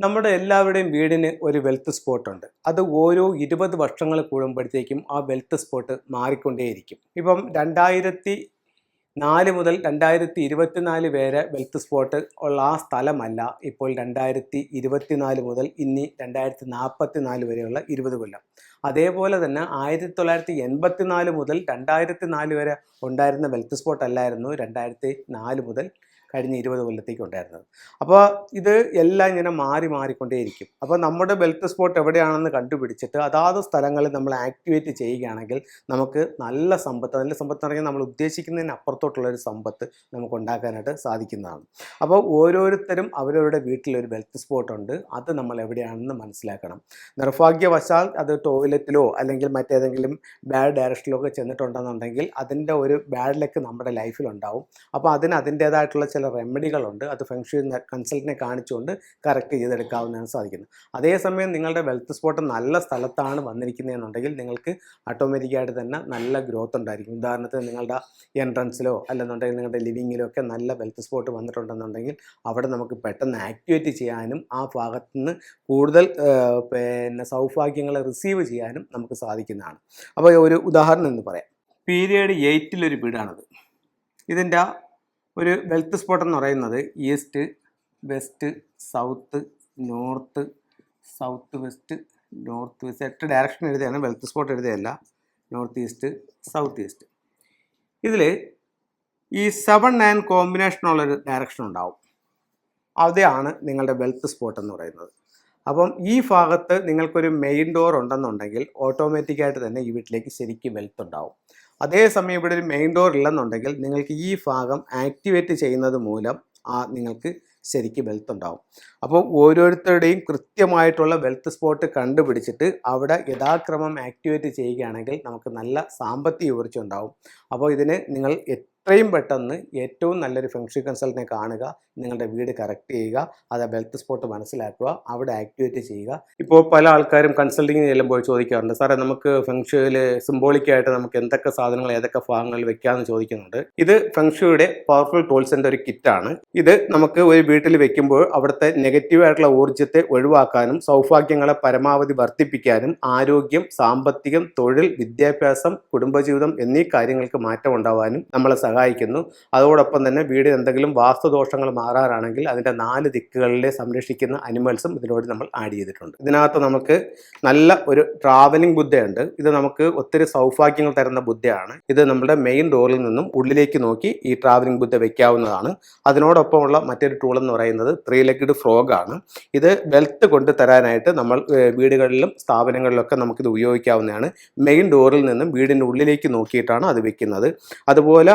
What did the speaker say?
നമ്മുടെ എല്ലാവരുടെയും വീടിന് ഒരു വെൽത്ത് സ്പോട്ടുണ്ട് അത് ഓരോ ഇരുപത് വർഷങ്ങൾ കൂടുമ്പോഴത്തേക്കും ആ വെൽത്ത് സ്പോട്ട് മാറിക്കൊണ്ടേയിരിക്കും. ഇപ്പം രണ്ടായിരത്തി നാല് മുതൽ രണ്ടായിരത്തി ഇരുപത്തിനാല് വരെ വെൽത്ത് സ്പോട്ട് ഉള്ള ആ സ്ഥലമല്ല ഇപ്പോൾ രണ്ടായിരത്തി ഇരുപത്തിനാല് മുതൽ ഇനി രണ്ടായിരത്തി നാൽപ്പത്തി നാല് വരെയുള്ള ഇരുപത് കൊല്ലം. അതേപോലെ തന്നെ ആയിരത്തി തൊള്ളായിരത്തി എൺപത്തി നാല് മുതൽ രണ്ടായിരത്തി നാല് വരെ ഉണ്ടായിരുന്ന വെൽത്ത് സ്പോട്ട് അല്ലായിരുന്നു രണ്ടായിരത്തി നാല് മുതൽ കഴിഞ്ഞ ഇരുപത് കൊല്ലത്തേക്ക് ഉണ്ടായിരുന്നത്. അപ്പോൾ ഇത് എല്ലാം ഇങ്ങനെ മാറി മാറിക്കൊണ്ടേയിരിക്കും. അപ്പോൾ നമ്മുടെ ബെൽറ്റ് സ്പോട്ട് എവിടെയാണെന്ന് കണ്ടുപിടിച്ചിട്ട് അതാത് സ്ഥലങ്ങളിൽ നമ്മൾ ആക്ടിവേറ്റ് ചെയ്യുകയാണെങ്കിൽ നമുക്ക് നല്ല സമ്പത്ത് നല്ല സമ്പത്ത് എന്ന് പറഞ്ഞാൽ നമ്മൾ ഉദ്ദേശിക്കുന്നതിന് അപ്പുറത്തോട്ടുള്ള ഒരു സമ്പത്ത് നമുക്ക് ഉണ്ടാക്കാനായിട്ട് സാധിക്കുന്നതാണ്. അപ്പോൾ ഓരോരുത്തരും അവരവരുടെ വീട്ടിലൊരു ബെൽറ്റ് സ്പോട്ട് ഉണ്ട്. അത് നമ്മൾ എവിടെയാണെന്ന് മനസ്സിലാക്കണം. നിർഭാഗ്യവശാൽ അത് ടോയ്ലറ്റിലോ അല്ലെങ്കിൽ മറ്റേതെങ്കിലും ബാഡ് ഡയറക്ഷനിലോ ഒക്കെ ചെന്നിട്ടുണ്ടെന്നുണ്ടെങ്കിൽ അതിന്റെ ഒരു ബാഡ് ലക്ക് നമ്മുടെ ലൈഫിലുണ്ടാവും അപ്പോൾ അതിന് അതിന്റേതായിട്ടുള്ള ചില റെമഡികളുണ്ട് അത് ഫെങ്ഷു കൺസൾട്ടിനെ കാണിച്ചുകൊണ്ട് കറക്റ്റ് ചെയ്തെടുക്കാവുന്നതാണ് സാധിക്കുന്നത്. അതേസമയം നിങ്ങളുടെ വെൽത്ത് സ്പോട്ട് നല്ല സ്ഥലത്താണ് വന്നിരിക്കുന്നതെന്നുണ്ടെങ്കിൽ നിങ്ങൾക്ക് ഓട്ടോമാറ്റിക്കായിട്ട് തന്നെ നല്ല ഗ്രോത്ത് ഉണ്ടായിരിക്കും. ഉദാഹരണത്തിന് നിങ്ങളുടെ എൻട്രൻസിലോ അല്ലെന്നുണ്ടെങ്കിൽ നിങ്ങളുടെ ലിവിങ്ങിലോ ഒക്കെ നല്ല വെൽത്ത് സ്പോട്ട് വന്നിട്ടുണ്ടെന്നുണ്ടെങ്കിൽ അവിടെ നമുക്ക് പെട്ടെന്ന് ആക്ടിവേറ്റ് ചെയ്യാനും ആ ഭാഗത്ത് നിന്ന് കൂടുതൽ പിന്നെ സൗഭാഗ്യങ്ങളെ റിസീവ് ചെയ്യാനും നമുക്ക് സാധിക്കുന്നതാണ്. അപ്പോൾ ഒരു ഉദാഹരണം എന്ന് പറയാം. പീരിയഡ് എയ്റ്റിലൊരു വീടാണത്. ഇതിന്റെ ഒരു വെൽത്ത് സ്പോട്ട് എന്ന് പറയുന്നത് east west south north south west north west എട്ട് ഡയറക്ഷൻ എഴുതിയാണ് വെൽത്ത് സ്പോട്ട് എഴുതിയല്ല നോർത്ത് ഈസ്റ്റ് സൗത്ത് ഈസ്റ്റ് ഇതിൽ ഈ സെവൻ നയൻ കോമ്പിനേഷനുള്ളൊരു ഡയറക്ഷൻ ഉണ്ടാവും. അതാണ് നിങ്ങളുടെ വെൽത്ത് സ്പോട്ട് എന്ന് പറയുന്നത്. അപ്പം ഈ ഭാഗത്ത് നിങ്ങൾക്കൊരു മെയിൻ ഡോർ ഉണ്ടെന്നുണ്ടെങ്കിൽ ഓട്ടോമാറ്റിക്കായിട്ട് തന്നെ ഈ വീട്ടിലേക്ക് ശരിക്കും വെൽത്ത് ഉണ്ടാവും. അതേസമയം ഇവിടെ ഒരു മെയിൻ ഡോർ ഇല്ലെന്നുണ്ടെങ്കിൽ നിങ്ങൾക്ക് ഈ ഭാഗം ആക്ടിവേറ്റ് ചെയ്യുന്നത് മൂലം ആ നിങ്ങൾക്ക് ശരിക്ക് വെൽത്ത് ഉണ്ടാവും. അപ്പോൾ ഓരോരുത്തരുടെയും കൃത്യമായിട്ടുള്ള വെൽത്ത് സ്പോട്ട് കണ്ടുപിടിച്ചിട്ട് അവിടെ യഥാക്രമം ആക്ടിവേറ്റ് ചെയ്യുകയാണെങ്കിൽ നമുക്ക് നല്ല സാമ്പത്തിക ഉയർച്ച ഉണ്ടാവും. അപ്പോൾ ഇതിന് നിങ്ങൾ എത്രയും പെട്ടെന്ന് ഏറ്റവും നല്ലൊരു ഫെങ്ഷി കൺസൾട്ടിനെ കാണുക നിങ്ങളുടെ വീട് കറക്റ്റ് ചെയ്യുക അത് ബെൽത്ത് സ്പോട്ട് മനസ്സിലാക്കുക അവിടെ ആക്ടിവേറ്റ് ചെയ്യുക. ഇപ്പോൾ പല ആൾക്കാരും കൺസൾട്ടിങ്ങിന് ചെല്ലുമ്പോൾ ചോദിക്കാറുണ്ട് സാറേ നമുക്ക് ഫെങ്ഷുവിൽ സിംബോളിക്കായിട്ട് നമുക്ക് എന്തൊക്കെ സാധനങ്ങൾ ഏതൊക്കെ ഭാഗങ്ങളിൽ വെക്കാമെന്ന് ചോദിക്കുന്നുണ്ട്? ഇത് ഫെങ്ഷുയുടെ പവർഫുൾ ടൂൾസിന്റെ ഒരു കിറ്റാണ് ഇത് നമുക്ക് ഒരു വീട്ടിൽ വെക്കുമ്പോൾ അവിടുത്തെ നെഗറ്റീവ് ആയിട്ടുള്ള ഊർജത്തെ ഒഴിവാക്കാനും സൗഭാഗ്യങ്ങളെ പരമാവധി വർദ്ധിപ്പിക്കാനും ആരോഗ്യം സാമ്പത്തികം തൊഴിൽ വിദ്യാഭ്യാസം കുടുംബജീവിതം എന്നീ കാര്യങ്ങൾക്ക് മാറ്റം ഉണ്ടാവാനും നമ്മളെ സഹായിക്കുന്നു. അതോടൊപ്പം തന്നെ വീടിന് എന്തെങ്കിലും വാസ്തുദോഷങ്ങൾ മാറാറാണെങ്കിൽ അതിന്റെ നാല് ദിക്കുകളിലെ സംരക്ഷിക്കുന്ന അനിമൽസും ഇതിനോട് നമ്മൾ ആഡ് ചെയ്തിട്ടുണ്ട്. ഇതിനകത്ത് നമുക്ക് നല്ല ഒരു ട്രാവലിംഗ് ബുദ്ധയുണ്ട്. ഇത് നമുക്ക് ഒത്തിരി സൗഭാഗ്യങ്ങൾ തരുന്ന ബുദ്ധയാണ്. ഇത് നമ്മുടെ മെയിൻ ഡോറിൽ നിന്നും ഉള്ളിലേക്ക് നോക്കി ഈ ട്രാവലിംഗ് ബുദ്ധ വെക്കാവുന്നതാണ്. അതിനോടൊപ്പമുള്ള മറ്റൊരു ടൂൾ എന്ന് പറയുന്നത് ത്രീ ലെഗ്ഡ് ഫ്രോഗ് ആണ്. ഇത് വെൽത്ത് കൊണ്ട് തരാനായിട്ട് നമ്മൾ വീടുകളിലും സ്ഥാപനങ്ങളിലൊക്കെ നമുക്കിത് ഉപയോഗിക്കാവുന്നതാണ്. മെയിൻ ഡോറിൽ നിന്നും വീടിന്റെ ഉള്ളിലേക്ക് നോക്കിയിട്ടാണ് അത് വെക്കുന്നത്. അതുപോലെ